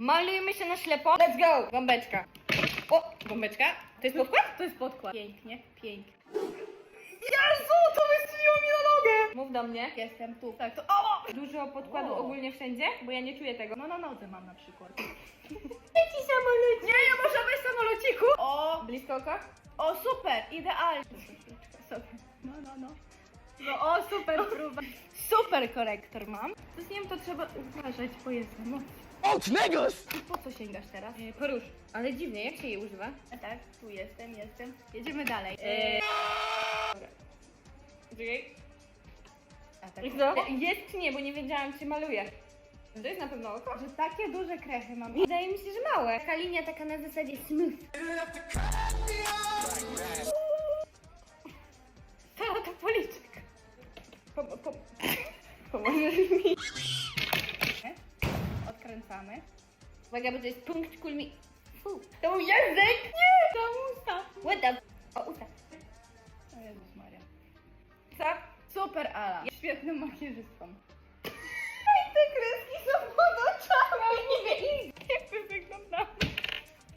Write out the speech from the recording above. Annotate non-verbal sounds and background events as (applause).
Malujemy się na ślepo. Let's go! Gąbeczka. O, gąbeczka. To jest podkład? To jest podkład. Pięknie, pięknie. Jezu, to wystrzeliło mi na nogę! Mów do mnie. Jestem tu. Tak, to o! Dużo podkładu O. ogólnie wszędzie, bo ja nie czuję tego. No na nodze mam na przykład. (laughs) Jaki samolot? Nie, ja muszę być samolociku. O! Blisko oka? O, super! Idealnie. No, o, super próba. Super korektor mam. To z nim to trzeba uważać, bo jest za mocny. I po co sięgasz teraz? E, porusz. Ale dziwnie, jak się jej używa? A tak, tu jestem, jestem. Jedziemy dalej. Eee. Czekaj. a tak. Co? Jest czy nie, bo nie wiedziałam, czy maluję. To jest na pewno oko? Że takie duże krechy mam. Wydaje mi się, że małe. Taka linia taka na zasadzie smooth. Pomożesz mi. Odkręcamy. Uwaga, bo to jest punkt kulmi... Fu. To język! Nie! To usta! What the... O, usta. O Jezus Maria. Tak? Super Ala. Świetnym makijażystą. (laughs) Ej, te kreski są